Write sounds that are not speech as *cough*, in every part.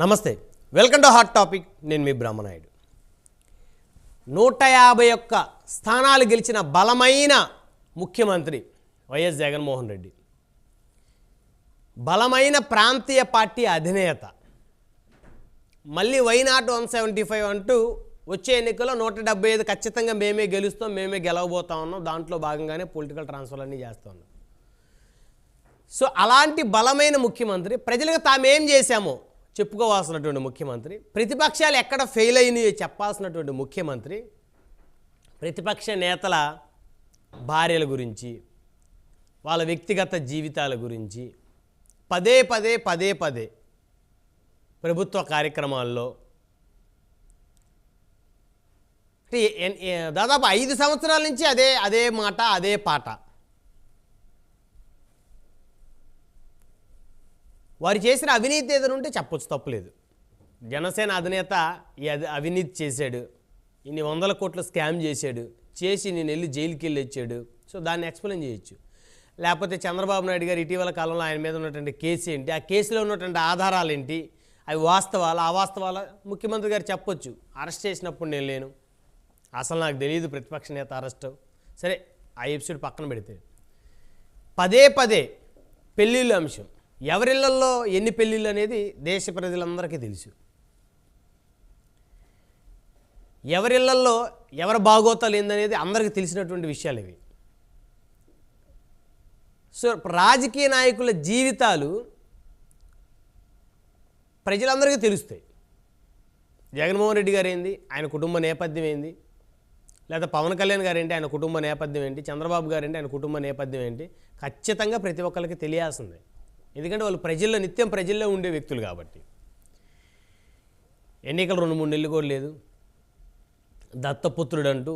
నమస్తే. Welcome to hot topic. నేను మీ బ్రహ్మనాయుడు. నూట యాభై ఒక్క స్థానాలు గెలిచిన బలమైన ముఖ్యమంత్రి వైఎస్ జగన్మోహన్ రెడ్డి. బలమైన ప్రాంతీయ పార్టీ అధినేత. మళ్ళీ వైనాట్ వన్ సెవెంటీ ఫైవ్ అంటూ వచ్చే ఎన్నికల్లో నూట డెబ్బై ఐదు ఖచ్చితంగా మేమే గెలుస్తాం మేమే గెలవబోతా ఉన్నాం. దాంట్లో భాగంగానే పొలిటికల్ ట్రాన్స్ఫర్ అన్నీ చేస్తూ ఉన్నాం. సో అలాంటి బలమైన ముఖ్యమంత్రి ప్రజలకు తామేం చేశామో చెప్పుకోవాల్సినటువంటి ముఖ్యమంత్రి. ప్రతిపక్షాలు ఎక్కడ ఫెయిల్ అయినాయో చెప్పాల్సినటువంటి ముఖ్యమంత్రి. ప్రతిపక్ష నేతల భార్యల గురించి వాళ్ళ వ్యక్తిగత జీవితాల గురించి పదే పదే పదే పదే ప్రభుత్వ కార్యక్రమాల్లో అంటే ఎన్- ఏ- దాదాపు ఐదు సంవత్సరాల నుంచి అదే అదే మాట అదే పాట. వారు చేసిన అవినీతి ఏదైనా ఉంటే చెప్పొచ్చు తప్పులేదు. జనసేన అధినేత ఈ అవినీతి చేశాడు. ఇన్ని వందల కోట్లు స్కామ్ చేశాడు. చేసి నేను వెళ్ళి జైలుకి వెళ్ళి వచ్చాడు. సో దాన్ని ఎక్స్ప్లెయిన్ చేయొచ్చు. లేకపోతే చంద్రబాబు నాయుడు గారు ఇటీవల కాలంలో ఆయన మీద ఉన్నటువంటి కేసు ఏంటి? ఆ కేసులో ఉన్నటువంటి ఆధారాలు ఏంటి? అవి వాస్తవాలు? అవాస్తవాల? ముఖ్యమంత్రి గారు చెప్పొచ్చు. అరెస్ట్ చేసినప్పుడు నేను లేను. అసలు నాకు తెలియదు ప్రతిపక్ష నేత అరెస్ట్. సరే ఆ ఎపిసోడ్ పక్కన పెడితే. పదే పదే పెళ్ళిళ్ళ అంశం. ఎవరిళ్ళలో ఎన్ని పెళ్ళిళ్ళు అనేది దేశ ప్రజలందరికీ తెలుసు. ఎవరిళ్ళలో ఎవరి బాగోతాలు ఏందనేది అందరికీ తెలిసినటువంటి విషయాలు ఇవి. సో రాజకీయ నాయకుల జీవితాలు ప్రజలందరికీ తెలుస్తాయి. జగన్మోహన్ రెడ్డి గారు ఏంది? ఆయన కుటుంబ నేపథ్యం ఏంది? లేదా పవన్ కళ్యాణ్ గారు ఏంటి? ఆయన కుటుంబ నేపథ్యం ఏంటి? చంద్రబాబు గారు ఏంటి? ఆయన కుటుంబ నేపథ్యం ఏంటి? ఖచ్చితంగా ప్రతి ఒక్కరికి తెలియాల్సిందే. ఎందుకంటే వాళ్ళు ప్రజల్లో నిత్యం ప్రజల్లో ఉండే వ్యక్తులు కాబట్టి. ఎన్నికలు రెండు మూడు నెలలు కూడా లేదు. దత్తపుత్రుడు అంటూ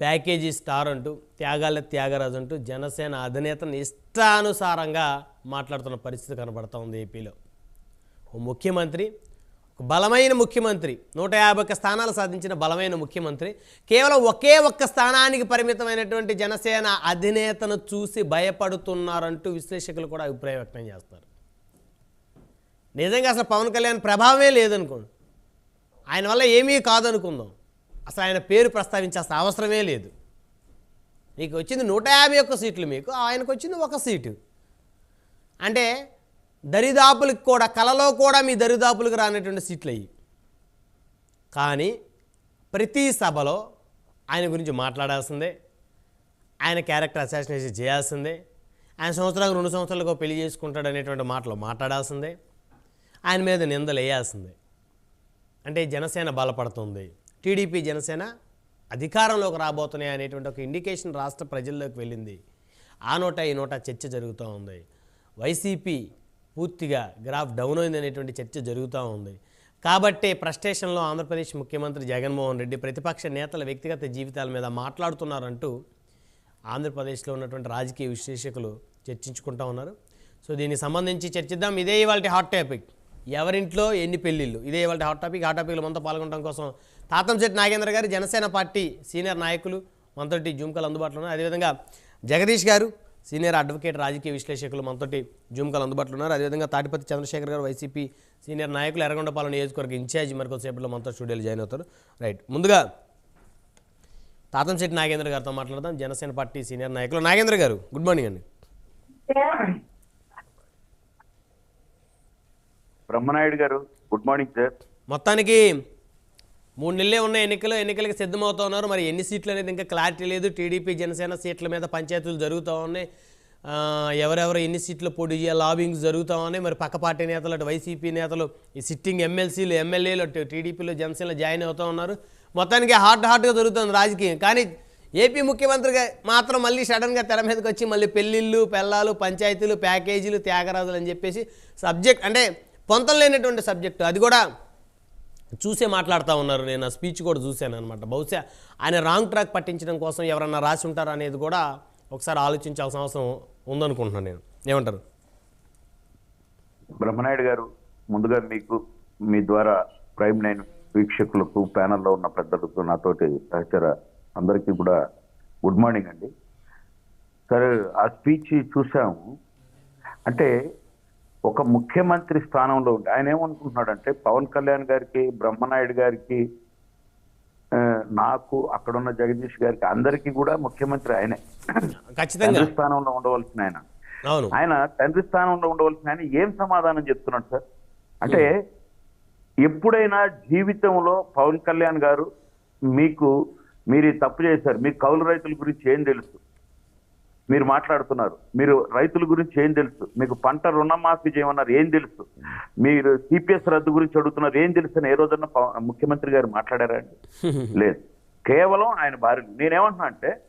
ప్యాకేజీ స్టార్ అంటూ త్యాగాల త్యాగరాజు అంటూ జనసేన అధినేతను ఇష్టానుసారంగా మాట్లాడుతున్న పరిస్థితి కనబడతా ఉంది ఏపీలో. ఓ ముఖ్యమంత్రి బలమైన ముఖ్యమంత్రి నూట యాభై ఒక్క స్థానాలు సాధించిన బలమైన ముఖ్యమంత్రి కేవలం ఒకే ఒక్క స్థానానికి పరిమితమైనటువంటి జనసేన అధినేతను చూసి భయపడుతున్నారంటూ విశ్లేషకులు కూడా అభిప్రాయం వ్యక్తం చేస్తారు నిజంగా అసలు పవన్ కళ్యాణ్ ప్రభావమే లేదనుకోండి. ఆయన వల్ల ఏమీ కాదనుకుందాం. అసలు ఆయన పేరు ప్రస్తావించాల్సిన అవసరమే లేదు. నీకు వచ్చింది నూట యాభై ఒక్క సీట్లు మీకు ఆయనకు వచ్చింది ఒక సీటు. అంటే దరిదాపులకు కూడా కలలో కూడా మీ దరిదాపులకు రానటువంటి సీట్లు అయ్యి. కానీ ప్రతి సభలో ఆయన గురించి మాట్లాడాల్సిందే. ఆయన క్యారెక్టర్ అసాసినేషన్ చేయాల్సిందే. ఆయన సంవత్సరాలకు రెండు సంవత్సరాలకు పెళ్ళి చేసుకుంటాడు అనేటువంటి మాటలు మాట్లాడాల్సిందే. ఆయన మీద నిందలు వేయాల్సిందే. అంటే జనసేన బలపడుతుంది. టీడీపీ జనసేన అధికారంలోకి రాబోతున్నాయి అనేటువంటి ఒక ఇండికేషన్ రాష్ట్ర ప్రజల్లోకి వెళ్ళింది. ఆ నోట ఈ నోట చర్చ జరుగుతూ ఉంది. వైసీపీ పూర్తిగా గ్రాఫ్ డౌన్ అయింది అనేటువంటి చర్చ జరుగుతూ ఉంది. కాబట్టే ప్రస్టేషన్లో ఆంధ్రప్రదేశ్ ముఖ్యమంత్రి జగన్మోహన్ రెడ్డి ప్రతిపక్ష నేతల వ్యక్తిగత జీవితాల మీద మాట్లాడుతున్నారంటూ ఆంధ్రప్రదేశ్లో ఉన్నటువంటి రాజకీయ విశ్లేషకులు చర్చించుకుంటూ ఉన్నారు. సో దీనికి సంబంధించి చర్చిద్దాం. ఇదే ఇవాళ హాట్ టాపిక్ ఎవరింట్లో ఎన్ని పెళ్ళిళ్ళు? ఇదే ఇవాళ హాట్ టాపిక్ హాట్ టాపిక్లో మనతో పాల్గొనడం కోసం తాతంశెట్టి నాగేంద్ర గారు జనసేన పార్టీ సీనియర్ నాయకులు మనతోటి జుంకలు అందుబాటులో ఉన్నారు. అదేవిధంగా జగదీష్ గారు సీనియర్ అడ్వకేట్ రాజకీయ విశ్లేషకులు మనతోటి జూమ్ కాల్ అందుబాటులో ఉన్నారు. అదేవిధంగా తాటిపతి చంద్రశేఖర్ గారు వైసీపీ సీనియర్ నాయకులు ఎర్రగొండపాలెం నియోజకవర్గ ఇన్ఛార్జి మరికొద్దిసేపట్లో మనతో స్టూడియోలో జాయిన్ అవుతారు. రైట్. ముందుగా తాతంశెట్టి నాగేంద్ర గారితో మాట్లాడదాం. జనసేన పార్టీ సీనియర్ నాయకులు. నాగేంద్ర గారు గుడ్ మార్నింగ్ అండి. బ్రహ్మనాయుడు గారు గుడ్ మార్నింగ్ సార్. మొత్తానికి మూడు నెలలే ఉన్న ఎన్నికలు ఎన్నికలకి సిద్ధమవుతా ఉన్నారు. మరి ఎన్ని సీట్లు అనేది ఇంకా క్లారిటీ లేదు. టీడీపీ జనసేన సీట్ల మీద పంచాయతీలు జరుగుతూ ఉన్నాయి. ఎవరెవరు ఎన్ని సీట్లు పోటీ చేయాలి లాబింగ్స్ జరుగుతూ ఉన్నాయి. మరి పక్క పార్టీ నేతలు అటు వైసీపీ నేతలు ఈ సిట్టింగ్ ఎమ్మెల్సీలు ఎమ్మెల్యేలు అటు టీడీపీలో జనసేనలో జాయిన్ అవుతూ ఉన్నారు. మొత్తానికి హాట్ హాట్గా జరుగుతుంది రాజకీయం. కానీ ఏపీ ముఖ్యమంత్రిగా మాత్రం మళ్ళీ సడన్గా తెర మీదకి వచ్చి మళ్ళీ పెళ్ళిళ్ళు పెళ్ళాలు పంచాయతీలు ప్యాకేజీలు త్యాగరాజులు అని చెప్పేసి సబ్జెక్ట్ అంటే పొంతం లేనటువంటి సబ్జెక్టు అది కూడా చూసే మాట్లాడుతూ ఉన్నారు. నేను ఆ స్పీచ్ కూడా చూశాను అనమాట బహుశా ఆయన రాంగ్ ట్రాక్ పట్టించడం కోసం ఎవరన్నా రాసి ఉంటారా అనేది కూడా ఒకసారి ఆలోచించాల్సిన అవసరం ఉందనుకుంటున్నాను నేను. ఏమంటారు? బ్రహ్మనాయుడు గారు ముందుగా మీకు మీ ద్వారా ప్రైమ్ నైన్ వీక్షకులకు ప్యానల్లో ఉన్న పెద్దలకు నాతోటి సహచర అందరికీ కూడా గుడ్ మార్నింగ్ అండి. సరే ఆ స్పీచ్ చూసాము. అంటే ఒక ముఖ్యమంత్రి స్థానంలో ఉండి ఆయన ఏమనుకుంటున్నాడంటే పవన్ కళ్యాణ్ గారికి బ్రహ్మనాయుడు గారికి నాకు అక్కడున్న జగదీష్ గారికి అందరికీ కూడా ముఖ్యమంత్రి ఆయనే. తండ్రి స్థానంలో ఉండవలసిన ఆయన. ఆయన తండ్రి స్థానంలో ఉండవలసిన ఆయన ఏం సమాధానం చెప్తున్నాడు సార్? అంటే ఎప్పుడైనా జీవితంలో పవన్ కళ్యాణ్ గారు మీకు మీరు తప్పు చేశారు. మీకు కౌలు రైతుల గురించి ఏం తెలుసు? మీరు మాట్లాడుతున్నారు. మీరు రైతుల గురించి ఏం తెలుసు? మీకు పంట రుణమాఫీ చేయమన్నారు ఏం తెలుసు? మీరు సిపిఎస్ రద్దు గురించి అడుగుతున్నారు ఏం తెలుసు అని ఏ రోజన్నా ముఖ్యమంత్రి గారు మాట్లాడారా అండి? *laughs* లేదు. కేవలం ఆయన భార్య నేనేమంటున్నా అంటే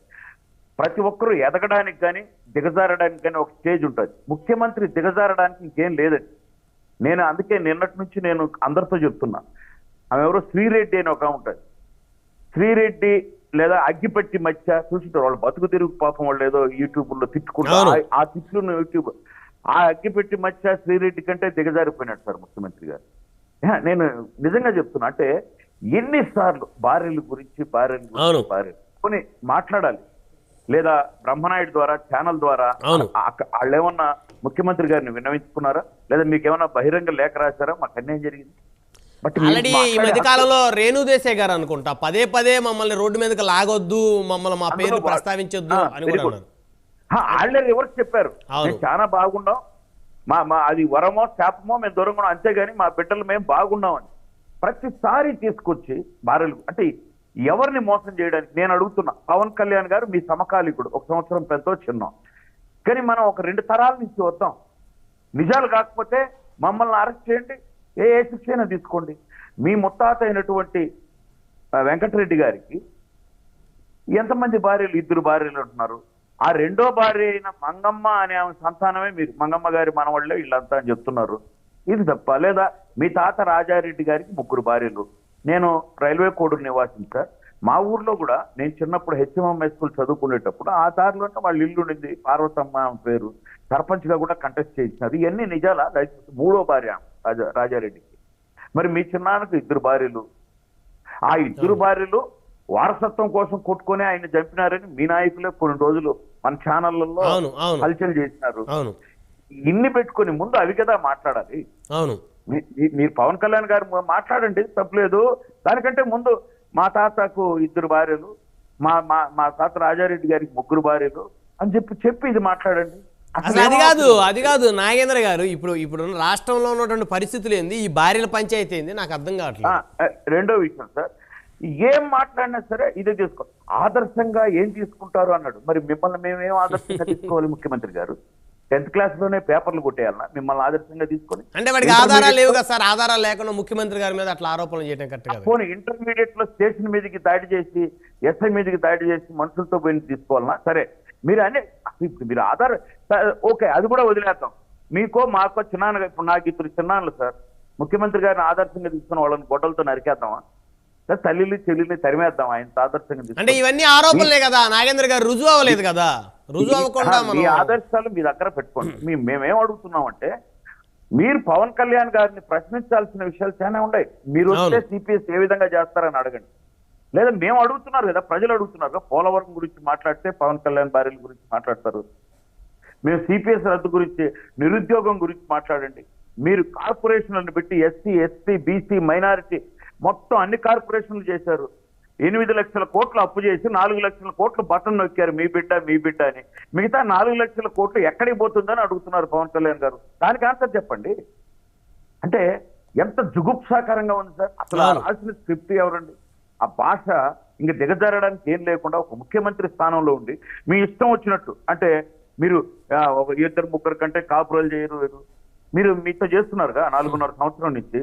ప్రతి ఒక్కరూ ఎదగడానికి కానీ దిగజారడానికి కానీ ఒక స్టేజ్ ఉంటుంది. ముఖ్యమంత్రి దిగజారడానికి ఇంకేం లేదండి. నేను అందుకే నిన్నటి నుంచి నేను అందరితో చెప్తున్నా. ఆమె ఎవరో శ్రీరెడ్డి అని ఒక ఉంటుంది. శ్రీరెడ్డి లేదా అగ్గిపెట్టి మధ్య చూసింటారు వాళ్ళు బతుకు తిరుగు పాపం వాళ్ళు ఏదో యూట్యూబ్లో తిట్టుకుంటారు. ఆ- తిట్లు యూట్యూబ్. ఆ అగ్గిపెట్టి మధ్య శ్రీరెడ్డి కంటే దిగజారిపోయినాడు సార్ ముఖ్యమంత్రి గారు. నేను నిజంగా చెప్తున్నా అంటే ఎన్నిసార్లు భార్యల గురించి భార్యల. గురించి భార్యలు కొన్ని మాట్లాడాలి. లేదా బ్రహ్మనాయుడు ద్వారా ఛానల్ ద్వారా వాళ్ళు ఏమన్నా ముఖ్యమంత్రి గారిని విన్నవించుకున్నారా? లేదా మీకు ఏమన్నా బహిరంగ లేఖ రాశారా? మాకు అన్యాయం జరిగింది. బట్ ఆల్రెడీ ఈ మధ్య కాలంలో రేణు దేశాయ్ గారు అనుకుంటా పదే పదే మమ్మల్ని రోడ్డు మీదకి లాగొద్దు మమ్మల్ని మా పేరు ప్రస్తావించొద్దు అని very కూడా good. అన్నారు. ఆ, వాళ్ళే రివర్స్ చెప్పారు. చాలా బాగున్నాం. మా మా అది వరమో శాపమో మేము దూరంగా అంతేగాని మా బిడ్డలు మేము బాగున్నామని ప్రతిసారి తీసుకొచ్చి భార్యలు అంటే ఎవరిని మోసం చేయడానికి నేను అడుగుతున్నా. పవన్ కళ్యాణ్ గారు మీ సమకాలీకుడు. ఒక సంవత్సరం పెద్ద చిన్నాం కానీ మనం ఒక రెండు తరాల నుంచి వద్దాం. నిజాలు కాకపోతే మమ్మల్ని అరెస్ట్ చేయండి. ఏ ఏ శిక్ష అయినా తీసుకోండి. మీ ముత్తాత అయినటువంటి వెంకటరెడ్డి గారికి ఎంతమంది భార్యలు? ఇద్దరు భార్యలు ఉంటున్నారు. ఆ రెండో భార్య అయిన మంగమ్మ అనే ఆమె సంతానమే మీరు మంగమ్మ గారి మనవాళ్ళే వీళ్ళంతా అని చెప్తున్నారు. ఇది తప్ప లేదా మీ తాత రాజారెడ్డి గారికి ముగ్గురు భార్యలు. నేను రైల్వే కోడూరు నివాసం సార్. మా ఊర్లో కూడా నేను చిన్నప్పుడు హెచ్ఎంఎం స్కూల్ చదువుకునేటప్పుడు ఆ దారిలోనే వాళ్ళ ఇల్లు ఉండింది. పార్వతమ్మ పేరు. సర్పంచ్గా కూడా కంటెస్ట్ చేసినారు ఇవన్నీ నిజాల? మూడో భార్య ఆమె, రాజా రాజారెడ్డికి. మరి మీ చిన్నాన్నకు ఇద్దరు భార్యలు? ఆ ఇద్దరు భార్యలు వారసత్వం కోసం కొట్టుకొని ఆయన చంపినారని మీ నాయకులే కొన్ని రోజులు మన ఛానళ్ళలో హల్చల్ చేసినారు. ఇన్ని పెట్టుకొని ముందు అవి కదా మాట్లాడాలి. అవును. మీరు పవన్ కళ్యాణ్ గారు మాట్లాడండి తప్పలేదు. దానికంటే ముందు మా తాతకు ఇద్దరు భార్యలు మా మా మా తాత రాజారెడ్డి గారికి ముగ్గురు భార్యలు అని చెప్పి చెప్పి ఇది మాట్లాడండి. అసలు అది కాదు అది కాదు. నాగేంద్ర గారు ఇప్పుడు ఇప్పుడు రాష్ట్రంలో ఉన్నటువంటి పరిస్థితులు ఏంది? ఈ భార్యల పంచాయతీ ఏంది? నాకు అర్థం కావట్లేదు. రెండో విషయం సార్. ఏం మాట్లాడినా సరే ఇదే తీసుకో ఆదర్శంగా ఏం తీసుకుంటారు అన్నాడు. మరి మిమ్మల్ని మేమేం ఆదర్శంగా *laughs* తీసుకోవాలి ముఖ్యమంత్రి గారు? టెన్త్ క్లాస్లోనే పేపర్లు కొట్టేయాలన్నా మిమ్మల్ని ఆదర్శంగా తీసుకొని అంటే వాడికి ఆధారాలు లేవు కదా సార్. ఆధారాలు లేకుండా ముఖ్యమంత్రి గారి మీద అట్లా ఆరోపణలు చేయడం కరెక్ట్ పోనీ ఇంటర్మీడియట్లో స్టేషన్ మీదకి దాడి చేసి ఎస్ఐ మీదకి దాడి చేసి మనుషులతో పోయి తీసుకోవాలన్నా సరే. మీరు అనే ఇప్పుడు మీరు ఆధార్ ఓకే అది కూడా వదిలేద్దాం. మీకో మాకో చిన్నాన్న ఇప్పుడు నాకు ఇద్దరు చిన్నాన్నలు సార్. ముఖ్యమంత్రి గారిని ఆదర్శంగా తీసుకున్న వాళ్ళని గొడవలతో నరికేద్దామా? సార్ తల్లిని చెల్లిని తరిమేద్దాం ఆయన ఆదర్శంగా అంటే. ఇవన్నీ ఆరోపణలే కదా. నాగేంద్ర గారు రుజువు అవ్వలేదు కదా. రుజువు అవ్వకుండా మీ ఆదర్శాలు మీ దగ్గర పెట్టుకోండి. మీ మేమేం అడుగుతున్నామంటే మీరు పవన్ కళ్యాణ్ గారిని ప్రశ్నించాల్సిన విషయాలు చాలా ఉన్నాయి. మీరు వస్తే. సిపిఎస్ ఏ విధంగా చేస్తారని అడగండి. లేదా మేము అడుగుతున్నారు కదా ప్రజలు అడుగుతున్నారు కదా పోలవరం గురించి మాట్లాడితే పవన్ కళ్యాణ్ భార్యల గురించి మాట్లాడతారు. మేము సిపిఎస్ రద్దు గురించి నిరుద్యోగం గురించి మాట్లాడండి. మీరు కార్పొరేషన్లను పెట్టి ఎస్సీ ఎస్టీ బీసీ మైనారిటీ మొత్తం అన్ని కార్పొరేషన్లు చేశారు. ఎనిమిది లక్షల కోట్లు అప్పు చేసి నాలుగు లక్షల కోట్లు బటన్ నొక్కారు మీ బిడ్డ మీ బిడ్డ అని. మిగతా నాలుగు లక్షల కోట్లు ఎక్కడికి పోతుందని అడుగుతున్నారు పవన్ కళ్యాణ్ గారు. దానికి ఆన్సర్ చెప్పండి. అంటే ఎంత జుగుప్సాకరంగా ఉంది సార్? అసలు. రాసిన స్క్రిప్ట్ ఎవరండి? ఆ భాష ఇంక దిగజారడానికి ఏం లేకుండా ఒక ముఖ్యమంత్రి స్థానంలో ఉండి మీ ఇష్టం వచ్చినట్టు అంటే మీరు ఇద్దరు ముగ్గురు కంటే కాపురాలు చేయరు. మీరు మీతో చేస్తున్నారుగా నాలుగున్నర సంవత్సరం నుంచి?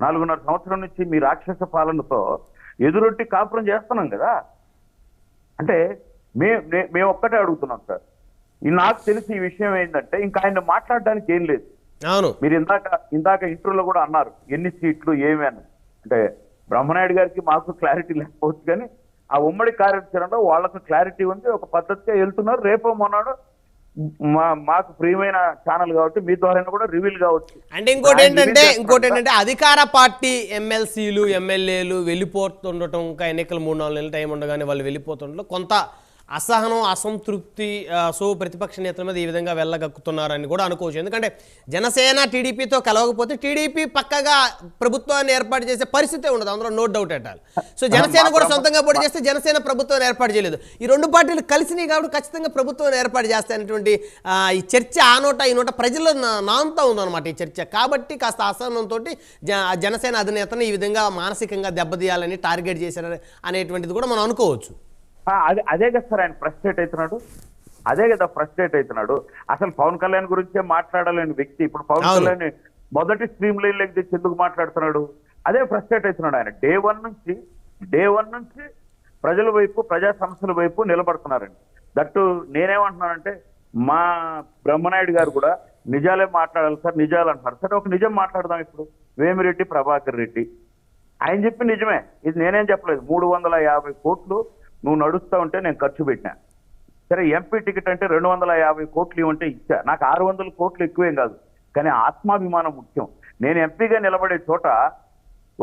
నాలుగున్నర సంవత్సరం నుంచి మీ రాక్షస పాలనతో ఎదురొట్టి కాపురం చేస్తున్నాం కదా? అంటే మే మేము ఒక్కటే అడుగుతున్నాం సార్. నాకు తెలిసి ఈ విషయం ఏంటంటే ఇంకా ఆయన మాట్లాడడానికి ఏం లేదు. మీరు ఇందాక ఇందాక ఇంటర్వ్యూలో కూడా అన్నారు ఎన్ని సీట్లు ఏమి అని అంటే బ్రహ్మనాయుడు గారికి మాకు క్లారిటీ లేకపోవచ్చు కానీ ఆ ఉమ్మడి కార్యాచరణలో వాళ్ళకు క్లారిటీ ఉంది ఒక పద్ధతిగా వెళ్తున్నారు. రేపో మొన్నాడు మా మాకు ప్రియమైన ఛానల్ కాబట్టి మీ ద్వారా కూడా రివీల్ కావచ్చు. అంటే ఇంకోటి ఏంటంటే ఇంకోటి ఏంటంటే అధికార పార్టీ ఎమ్మెల్సీలు ఎమ్మెల్యేలు వెళ్ళిపోతుండటం ఇంకా ఎన్నికలు మూడు నాలుగు నెలల టైం ఉండగానే వాళ్ళు వెళ్ళిపోతుండటం కొంత అసహనం అసంతృప్తి సో ప్రతిపక్ష నేతల మీద ఈ విధంగా వెళ్ళగక్కుతున్నారని కూడా అనుకోవచ్చు. ఎందుకంటే జనసేన టీడీపీతో కలవకపోతే టీడీపీ పక్కగా ప్రభుత్వాన్ని ఏర్పాటు చేసే పరిస్థితే ఉండదు. అందులో నో డౌట్ అట్టాలి సో జనసేన కూడా సొంతంగా పోటీ చేస్తే జనసేన ప్రభుత్వం ఏర్పాటు చేయలేదు. ఈ రెండు పార్టీలు కలిసినాయి కాబట్టి ఖచ్చితంగా ప్రభుత్వం ఏర్పాటు చేస్తాయనేటువంటి ఆ, ఈ చర్చ ఆ నోట ఈ నోట ప్రజల్లో నాంతా ఉందన్నమాట ఈ చర్చ. కాబట్టి కాస్త అసహనంతో జనసేన అధినేతను ఈ విధంగా మానసికంగా దెబ్బతీయాలని టార్గెట్ చేశారు అనేటువంటిది కూడా మనం అనుకోవచ్చు. అదే అదే కదా సార్ ఆయన ఫ్రస్ట్రేట్ అవుతున్నాడు. అదే కదా ఫ్రస్ట్రేట్ అవుతున్నాడు. అసలు పవన్ కళ్యాణ్ గురించే మాట్లాడలేని వ్యక్తి. ఇప్పుడు పవన్. కళ్యాణ్ మొదటి స్ట్రీమ్ లైన్ లెగ్ తెచ్చి ఎందుకు మాట్లాడుతున్నాడు? అదే ఫ్రస్ట్రేట్ అవుతున్నాడు ఆయన. డే వన్ నుంచి డే వన్ నుంచి ప్రజల వైపు ప్రజా సమస్యల వైపు నిలబడుతున్నారండి. దట్టు నేనేమంటున్నానంటే మా బ్రహ్మనాయుడు గారు కూడా నిజాలే మాట్లాడాలి సార్ నిజాలు అంటున్నారు. సరే ఒక నిజం మాట్లాడదాం ఇప్పుడు. వేమిరెడ్డి ప్రభాకర్ రెడ్డి. ఆయన చెప్పి నిజమే. ఇది నేనేం చెప్పలేదు. మూడు వందల యాభై కోట్లు నువ్వు నడుస్తా ఉంటే నేను ఖర్చు పెట్టినా. సరే ఎంపీ టికెట్ అంటే రెండు వందల యాభై కోట్లు ఇవ్వంటే ఇచ్చా. నాకు ఆరు వందల కోట్లు ఎక్కువేం కాదు. కానీ ఆత్మాభిమానం ముఖ్యం. నేను ఎంపీగా నిలబడే చోట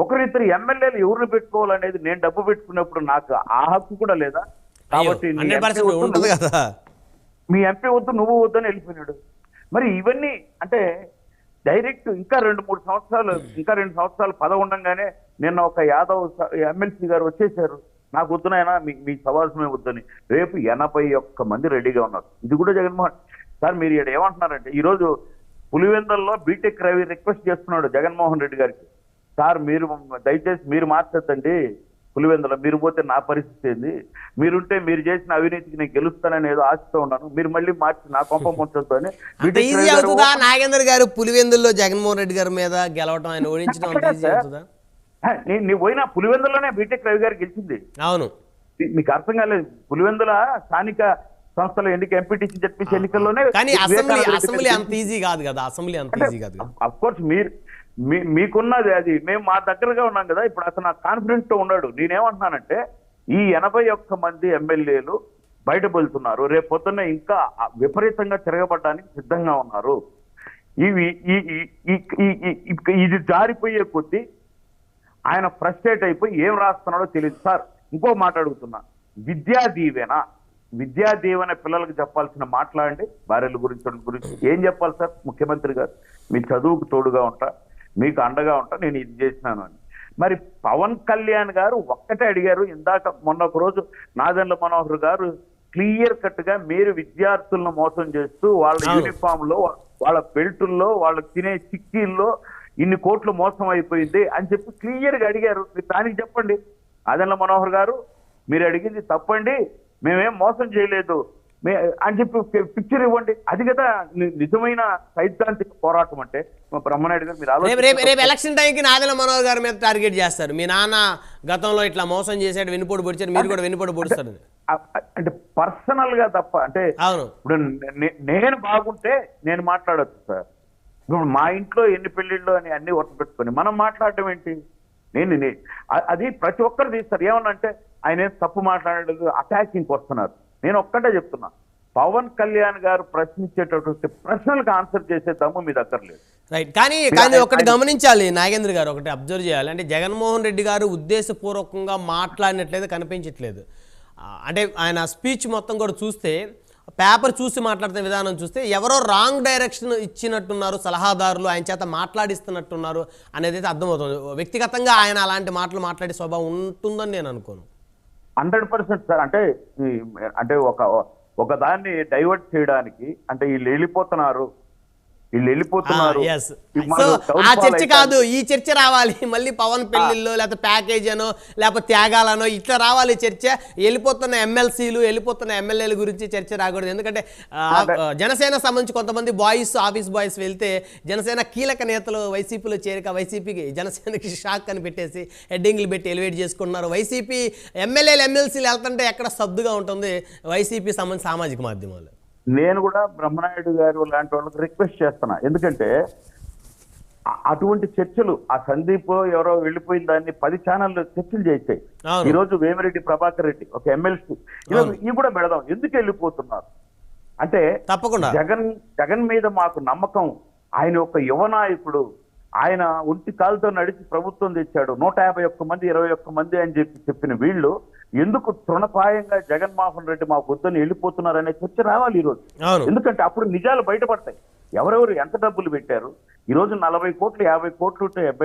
ఒకరిద్దరు ఎమ్మెల్యేలు ఎవరిని పెట్టుకోవాలనేది నేను డబ్బు పెట్టుకున్నప్పుడు నాకు ఆ హక్కు కూడా లేదా? కాబట్టి మీ ఎంపీ వద్దు నువ్వు వద్దని వెళ్ళిపోయినాడు. మరి ఇవన్నీ అంటే డైరెక్ట్ ఇంకా రెండు మూడు సంవత్సరాలు ఇంకా రెండు సంవత్సరాలు పద ఉండంగానే నిన్న ఒక యాదవ్ ఎమ్మెల్సీ గారు వచ్చేసారు. నాకు వద్దునైనా మీ మీ సవాల్సమే వద్దని. రేపు ఎనభై ఒక్క మంది రెడీగా ఉన్నారు. ఇది కూడా జగన్మోహన్. సార్ మీరు ఇక్కడ ఏమంటున్నారంటే ఈరోజు పులివెందల్లో బీటెక్ రవి రిక్వెస్ట్ చేస్తున్నాడు జగన్మోహన్ రెడ్డి గారికి. సార్ మీరు దయచేసి మీరు మార్చొద్దండి పులివెందుల. మీరు పోతే నా పరిస్థితి ఏంది? మీరుంటే మీరు చేసిన అవినీతికి నేను గెలుస్తానని ఏదో ఆశతో ఉన్నాను. మీరు మళ్ళీ మార్చి నా కొంప అని గారు అవుతుందా? నాగేంద్ర గారు పులివెందుల్లో జగన్మోహన్ రెడ్డి గారి మీద గెలవటం ఆయన ఓడించడం అంత ఈజీ అవుతుందా హే, నీ- నీ పోయినా పులివెందులోనే బీటెక్ రవి గారు గెలిచింది. అవును. మీకు అర్థం కాలేదు. పులివెందుల స్థానిక సంస్థల ఎన్నిక ఎంపీటీసీ జడ్పీసీ ఎన్నికల్లోనే కానీ అసెంబ్లీ వివేకానంద రెడ్డి అసెంబ్లీ గారు అంత ఈజీ కాదు కదా. అసెంబ్లీ అంత ఈజీ కాదు కదా. అఫ్ కోర్స్ మీరు మీ మీకున్నది అది. మేము మా దగ్గరగా ఉన్నాం కదా. ఇప్పుడు అతను కాన్ఫిడెంట్తో ఉన్నాడు. నేనేమంటున్నానంటే ఈ ఎనభై ఒక్క మంది ఎమ్మెల్యేలు బయట వెళ్తున్నారు రేపు పొద్దున్న ఇంకా విపరీతంగా తిరగబడడానికి సిద్ధంగా ఉన్నారు. ఇవి ఇది జారిపోయే కొద్దీ ఆయన ఫ్రస్ట్రేట్ అయిపోయి ఏం రాస్తున్నాడో తెలియదు సార్. ఇంకో మాట అడుగుతున్నా. విద్యా దీవెన. విద్యా దీవెన పిల్లలకు చెప్పాల్సిన మాట్లాడండి భార్యల గురించి గురించి ఏం చెప్పాలి సార్? ముఖ్యమంత్రి గారు మీ చదువుకు తోడుగా ఉంటా మీకు అండగా ఉంటా నేను ఇది చేసినాను అని. మరి పవన్ కళ్యాణ్ గారు ఒక్కటే అడిగారు ఇందాక మొన్న ఒక రోజు నాదెండ్ల మనోహర్ గారు క్లియర్ కట్గా మీరు విద్యార్థులను మోసం చేస్తూ వాళ్ళ. యూనిఫామ్లో వాళ్ళ బెల్టుల్లో వాళ్ళ తినే చిక్కీల్లో ఇన్ని కోట్లు మోసం అయిపోయింది అని చెప్పి క్లియర్గా అడిగారు. మీరు దానికి చెప్పండి. అదెల్ల మనోహర్ గారు మీరు అడిగింది తప్పండి. మేమేం మోసం చేయలేదు. మే అని చెప్పి పిక్చర్ ఇవ్వండి. అది కదా నిజమైన సైద్ధాంతిక పోరాటం అంటే. మా బ్రహ్మనాయుడు గారు మీరు రేపు ఎలక్షన్ టైంకి నాదెల మనోహర్ గారి మీద టార్గెట్ చేస్తారు. మీ నాన్న గతంలో ఇట్లా మోసం చేశాడు వెనుపోటు పొడిచారు మీరు కూడా వెనుపోటు పొడుస్తారు. అంటే పర్సనల్గా తప్ప అంటే ఇప్పుడు నేను బాగుంటే నేను మాట్లాడొచ్చు సార్. ఇప్పుడు మా ఇంట్లో ఎన్ని పెళ్ళిళ్ళు అని అన్ని ఒట్టు పెట్టుకొని మనం మాట్లాడటం ఏంటి? నేను అది ప్రతి ఒక్కరు తీస్తారు. ఏమన్నంటే ఆయన ఏం తప్పు మాట్లాడలేదు అటాకింగ్ వస్తున్నారు. నేను ఒక్కటే చెప్తున్నా. పవన్ కళ్యాణ్ గారు ప్రశ్నించేటటువంటి ప్రశ్నలకు ఆన్సర్ చేసే దమ్ము మీ దగ్గర లేదు. రైట్ కానీ కానీ ఒకటి గమనించాలి నాగేంద్ర గారు ఒకటి అబ్జర్వ్ చేయాలి. అంటే జగన్మోహన్ రెడ్డి గారు ఉద్దేశపూర్వకంగా మాట్లాడినట్లయితే కనిపించట్లేదు. అంటే ఆయన స్పీచ్ మొత్తం కూడా చూస్తే పేపర్ చూసి మాట్లాడుతున్న విధానం చూస్తే ఎవరో రాంగ్ డైరెక్షన్ ఇచ్చినట్టున్నారు సలహాదారులు ఆయన చేత మాట్లాడిస్తున్నట్టున్నారు అనేది అయితే అర్థమవుతుంది. వ్యక్తిగతంగా ఆయన అలాంటి మాటలు మాట్లాడే స్వభావం ఉంటుందని నేను అనుకోను. హండ్రెడ్ పర్సెంట్ సార్ అంటే ఈ- అంటే ఒక ఒక దాన్ని డైవర్ట్ చేయడానికి అంటే వీళ్ళు వెళ్ళిపోతున్నారు వీళ్ళు వెళ్ళిపోతున్నారు. సో downfall ఆ చర్చ. కాదు. ఈ చర్చ రావాలి. *laughs* మళ్ళీ పవన్ పెళ్ళిల్లో లేకపోతే ప్యాకేజ్ అనో లేకపోతే త్యాగాలనో ఇట్లా రావాలి చర్చ. వెళ్ళిపోతున్న ఎమ్మెల్సీలు వెళ్ళిపోతున్న ఎమ్మెల్యేల గురించి చర్చ రాకూడదు. ఎందుకంటే జనసేన సంబంధించి కొంతమంది బాయ్స్ ఆఫీస్ బాయ్స్ వెళ్తే జనసేన కీలక నేతలు వైసీపీలో చేరిక వైసీపీకి జనసేనకి షాక్ అని పెట్టేసి హెడ్డింగ్లు పెట్టి ఎలివేట్ చేసుకుంటున్నారు. వైసీపీ ఎమ్మెల్యేలు ఎమ్మెల్సీలు వెళ్తుంటే ఎక్కడ సబ్దుగా ఉంటుంది? వైసీపీ సంబంధించి సామాజిక మాధ్యమాలు. నేను కూడా బ్రహ్మనాయుడు గారు లాంటి వాళ్ళకి రిక్వెస్ట్ చేస్తున్నా. ఎందుకంటే అటువంటి చర్చలు ఆ సందీప్ ఎవరో వెళ్ళిపోయిన దాన్ని పది ఛానళ్ళు చర్చలు అవును. ఈ రోజు వేమిరెడ్డి ప్రభాకర్ రెడ్డి ఒక ఎమ్మెల్సీ. ఇవి కూడా పెడదాం. ఎందుకు వెళ్ళిపోతున్నారు? అంటే తప్పకుండా. జగన్ జగన్ మీద మాకు నమ్మకం. ఆయన ఒక యువ నాయకుడు. ఆయన ఒంటి కాలుతో నడిచి ప్రభుత్వం తెచ్చాడు. నూట యాభై ఒక్క మంది ఇరవై ఒక్క మంది అని చెప్పి చెప్పిన వీళ్ళు ఎందుకు తృణపాయంగా జగన్మోహన్ రెడ్డి మా పొద్దున్న వెళ్ళిపోతున్నారనే చర్చ రావాలి ఈరోజు. ఎందుకంటే అప్పుడు నిజాలు బయటపడతాయి. ఎవరెవరు ఎంత డబ్బులు పెట్టారు? ఈ రోజు నలభై కోట్లు యాభై కోట్లు ఉంటే